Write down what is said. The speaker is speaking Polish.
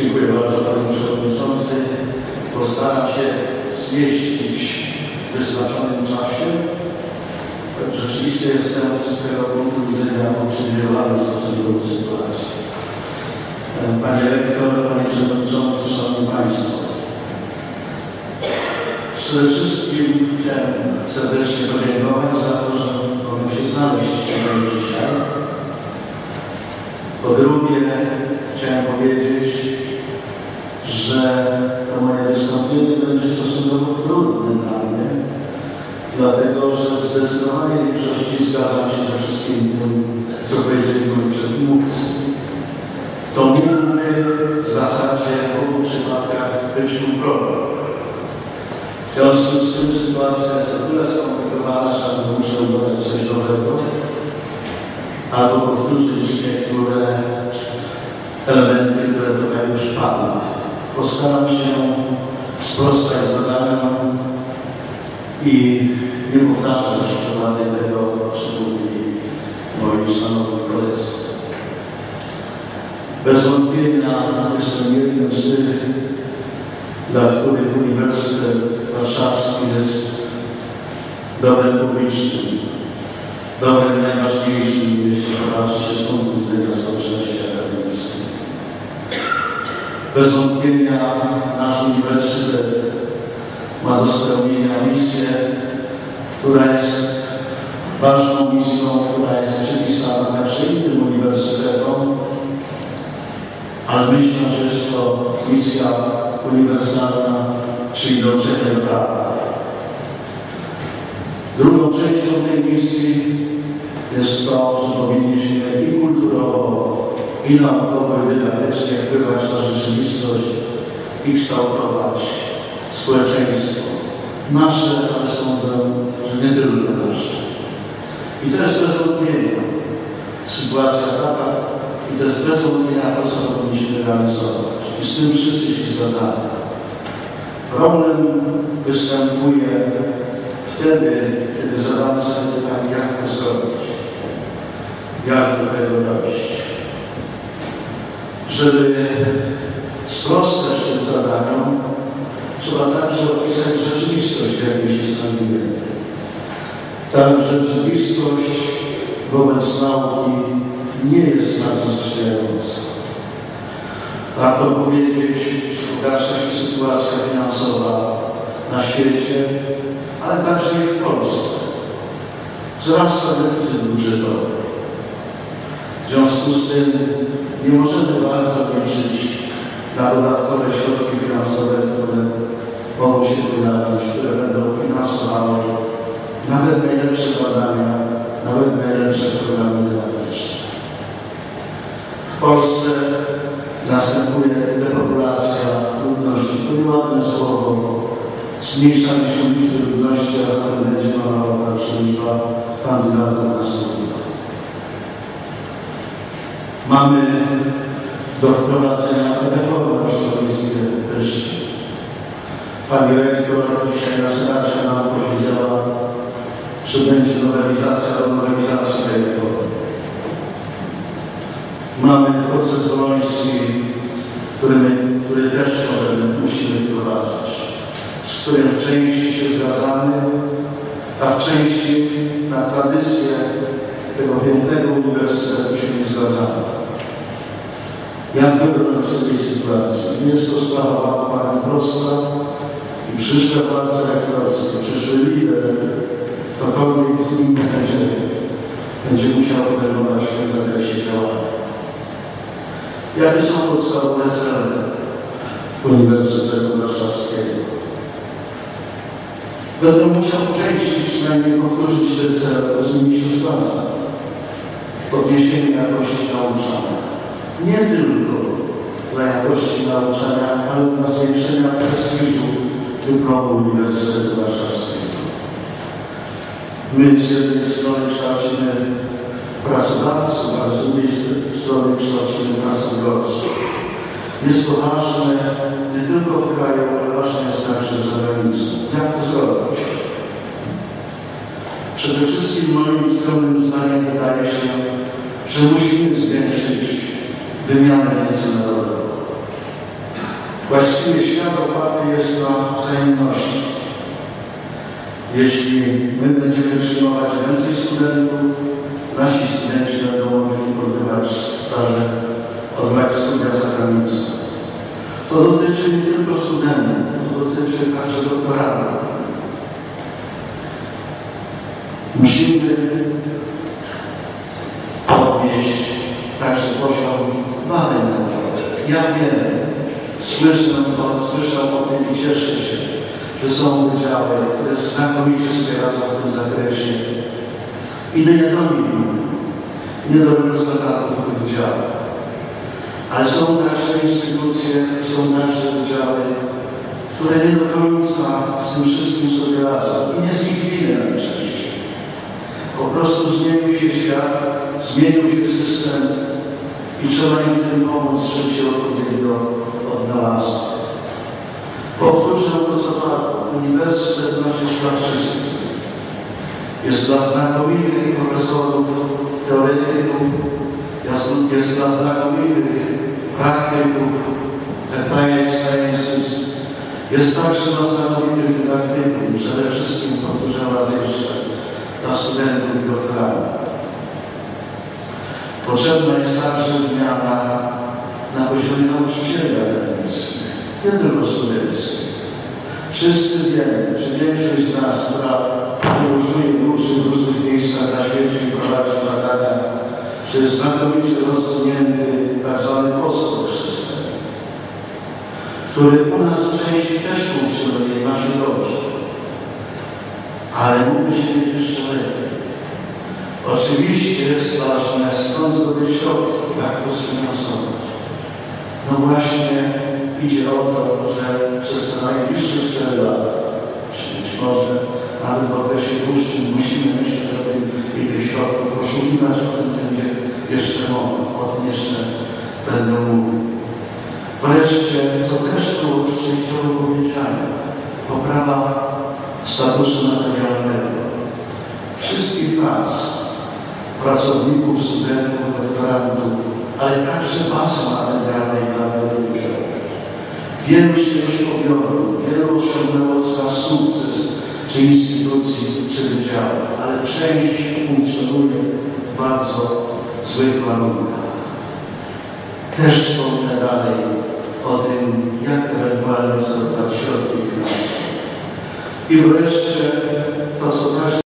Dziękuję bardzo Panie Przewodniczący. Postaram się zmieścić w wyznaczonym czasie. Rzeczywiście jestem z tego punktu widzenia uprzywilejowany w stosunku do sytuacji. Panie Rektor, Panie Przewodniczący, Szanowni Państwo. Przede wszystkim chciałem serdecznie podziękować za to, że mogę się znaleźć dzisiaj. Po drugie, w zdecydowanej większości zgadzam się ze wszystkim tym, co powiedzieli moi przedmówcy. To mógłby w zasadzie w obu przypadkach być mój problem. W związku z tym sytuacja jest o tyle skomplikowana, że muszę dodać coś nowego albo powtórzyć niektóre elementy, które tutaj już padły. Postaram się sprostać zadaniom i nie powtarzać dokładnie tego, o czym mówili moi szanowni koledzy. Bez wątpienia jestem jednym z tych, dla których Uniwersytet Warszawski jest dobrem publicznym, dobrem najważniejszym, jeśli patrzy z punktu widzenia społeczności akademickiej. Bez wątpienia nasz uniwersytet ma do spełnienia misję, która jest ważną misją, która jest przypisana także innym uniwersytetom, ale myślę, że jest to misja uniwersalna, czyli do prawa. Drugą częścią tej misji jest to, że powinniśmy i kulturowo, i naukowo, i dydaktycznie wpływać na rzeczywistość i kształtować społeczeństwo. Nasze, ale sądzę, że nie tylko nasze. I to jest bez wątpienia sytuacja taka, i to jest bez wątpienia to, co powinniśmy realizować. I z tym wszyscy się zgadzamy. Problem występuje wtedy, kiedy zadamy sobie pytanie, jak to zrobić, jak do tego dojść. Żeby sprostać tym zadaniom, trzeba także opisać rzeczywistość, w jakiej się znajdujemy. Rzeczywistość wobec nauki nie jest bardzo sprzyjająca. Warto powiedzieć, że pogarsza się sytuacja finansowa na świecie, ale także i w Polsce. Wzrasta deficyt budżetowy. W związku z tym nie możemy bardzo liczyć na dodatkowe środki finansowe, które mogą się pojawić, które będą finansowały nawet najlepsze badania, nawet najlepsze programy dydaktyczne. W Polsce następuje depopulacja ludności. To nieładne słowo. Zmniejszanie się liczby ludności, a zatem będzie malała także liczba kandydatów na studia. Mamy do wprowadzenia reformy szkolnictwie wyższym. Pani rektor dzisiaj na Senacie nam powiedziała, że będzie nowelizacja do nowelizacji tej reformy. Mamy proces boloński, który, my, który też możemy, musimy wprowadzić, z którym w części się zgadzamy, a w części na tradycję tego pięknego uniwersytetu się nie zgadzamy. Jak wybrnąć z tej sytuacji? Nie jest to sprawa łatwa prosta i przyszłe władze rektorskie, przyszły lider, ktokolwiek z nimi będzie, będzie musiał podejmować w tym zakresie działania. Jakie są podstawowe cele Uniwersytetu Warszawskiego? Będę musiał w części przynajmniej powtórzyć te cele, z nimi się zgadzam. Podniesienie jakości nauczania. Nie tylko dla jakości nauczania, ale dla zwiększenia prestiżu dyplomu Uniwersytetu Warszawskiego. My z jednej strony kształcimy pracodawców, a z drugiej strony kształcimy pracodawców. Jest to ważne nie tylko w kraju, ale ważne jest także za granicą. Jak to zrobić? Przede wszystkim moim skromnym zdaniem wydaje się, że musimy zwiększyć wymianę międzynarodową. Właściwie świat oparty jest na wzajemności. Jeśli my będziemy przyjmować więcej studentów, nasi studenci będą mogli odbywać staże, odbywać studia za granicą. To dotyczy nie tylko studentów, to dotyczy także doktorantów. Musimy podnieść także poziom badań naukowych. Ja wiem, słyszę to, słyszę o tym i cieszę się, że są wydziały, które znakomicie sobie radzą w tym zakresie. I nie wiadomo, nie do rezultatów tych wydziałów. Ale są także instytucje, są także wydziały, które nie do końca z tym wszystkim sobie radzą i nie zniknęły najczęściej. Po prostu zmienił się świat, zmienił się system i trzeba im w tym pomóc, żeby się odpowiednio odnalazł. Powtórzę to, co padło. Uniwersytet jest dla wszystkich. Jest dla znakomitych profesorów, teoretyków, jest, dla znakomitych praktyków, applied sciences, jest także dla znakomitych dydaktyków, przede wszystkim, powtórzę raz jeszcze, dla studentów i doktorantów. Potrzebna jest także zmiana na poziomie nauczycieli akademickich, nie tylko studenckich. Wszyscy wiemy, czy większość z nas, która uczy w różnych miejscach na świecie i prowadzi badania, że jest znakomicie rozwinięty tak zwany postęp system, który u nas części też funkcjonuje ma się dobrze. Ale mógłby się mieć jeszcze lepiej. Oczywiście jest ważne, skąd zdobyć środki, jak to sfinansować. No właśnie idzie o to, że przez te najbliższe 4 lata, czy być może nawet w okresie dłuższym, musimy myśleć o tym i tych środków poszukiwać, o tym będzie jeszcze mowa, o tym jeszcze będę mówił. Wreszcie, co też było szczęściowo powiedziane, poprawa statusu materialnego wszystkich nas, pracowników, studentów, doktorantów, ale także wielu ludzi. Wielu się podjęło, wielu osiągnęło za sukces czy instytucji, czy wydziałów, ale część funkcjonuje w bardzo złych warunkach. Też wspomnę dalej o tym, jak ewentualnie zdobywać środki finansowe. I wreszcie to, co też